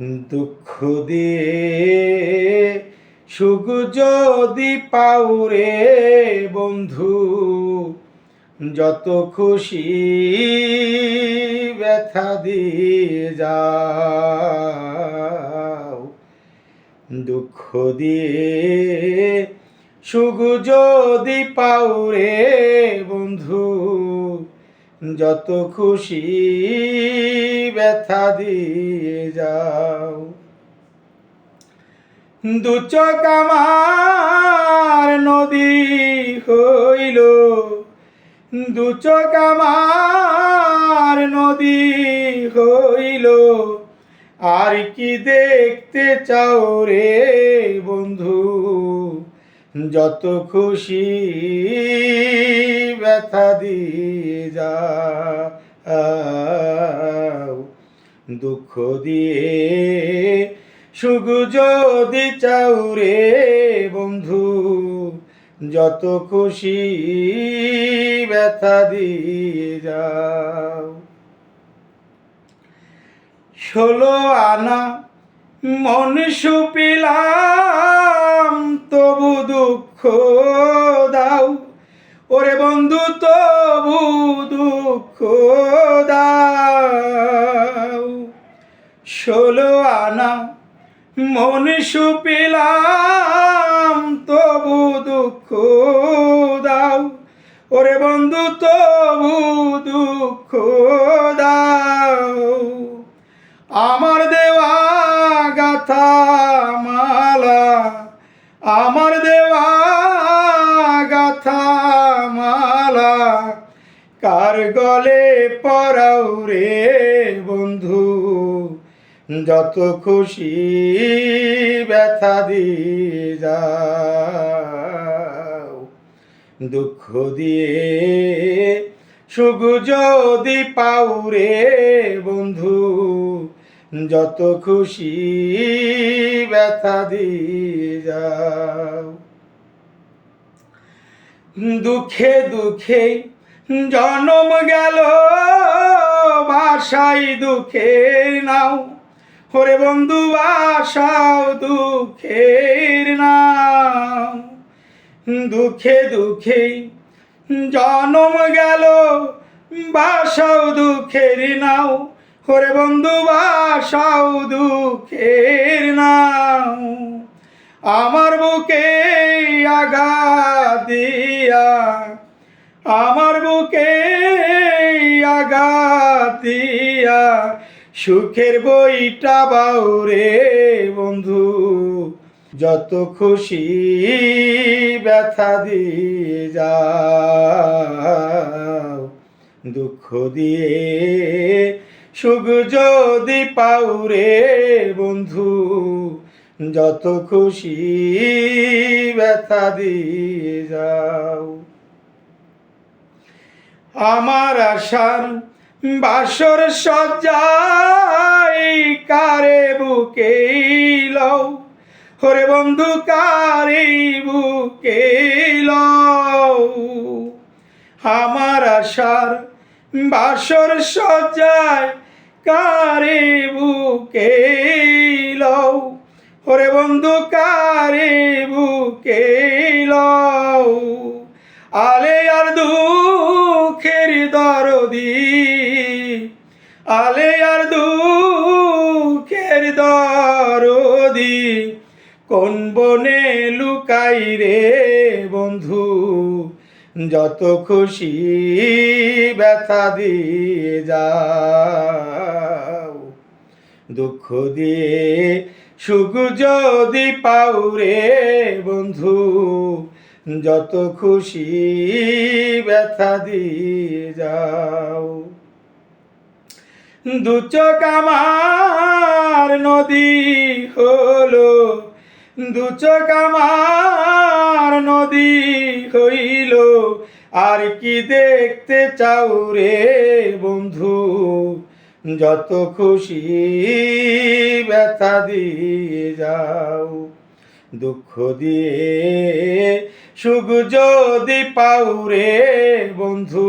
দুঃখ দিয়ে সুখ যদি পাউরে বন্ধু, যত খুশি ব্যথা দিয়ে যাও। দুঃখ দিয়ে সুখ যদি পাউরে বন্ধু, যত খুশি ব্যথা দিয়ে যাও। দু চোখ আমার নদী হইল। দু চোখ আমার নদী হইল। আর কি দেখতে চাও রে বন্ধু? যত খুশি ব্যথা দিয়ে যাও দুঃখ দিয়ে। সুখ যদি চাও রে বন্ধু, যত খুশি ব্যথা দিয়ে যাও। ষোলো আনা মন সুপিলাম, তবু দুঃখ দাও। ওরে বন্ধু, তবু দুঃখ মন সুপিলাম, তবু দুঃখ দাও। ওরে বন্ধু, তবু দুঃখ দাও। আমার দেওয়া গাথা মালা, আমার দেওয়া গাথা মালা, কার গলে পরাও রে বন্ধু? যত খুশি ব্যথা দিয়ে যাও। দুঃখ দিয়ে সুখ যদি পাও রে বন্ধু, যত খুশি ব্যথা দিয়ে যাও। দুঃখে দুঃখে জনম গেল ভাষাই দুঃখের নাও। হরে বন্ধু, বাসাও দুঃখের নাও দুঃখে দুঃখে জনম গেল, বাসাও দুঃখের নাও হরে বন্ধু, বাসাও দুঃখের নাও আমার বুকে আঘাত দিয়া, আমার বুকে আঘাত দিয়া সুখের বইটা বাউরে বন্ধু, যত খুশি ব্যথা দিয়ে যাও। দুঃখ দিয়ে সুখ যদি পাউরে বন্ধু, যত খুশি ব্যথা দিয়ে যাও। আমার আশার বাসর সজ্জাই কারে বুকে লও? হরে বন্ধু, কারে বুকে লও? আমার আশার বাসর সজ্জায় কারে বুকে লও? হরে বন্ধু, কারে বুকে লও? আলে আর দুঃখের দরদি আলে আর দুঃখের দরদি, কোন বনে লুকাই রে বন্ধু? যত খুশি ব্যথা দিয়ে যাও। দুঃখ দিয়ে সুখ যদি পাও রে বন্ধু, যত খুশি ব্যথা দিয়ে যাও। দু চোখ আমার নদী হলো। দু চোখ আমার নদী হইল। আর কি দেখতে চাও রে বন্ধু? যত খুশি ব্যথা দিয়ে যাও। দুঃখ দিয়ে সুখ যদি পাও রে বন্ধু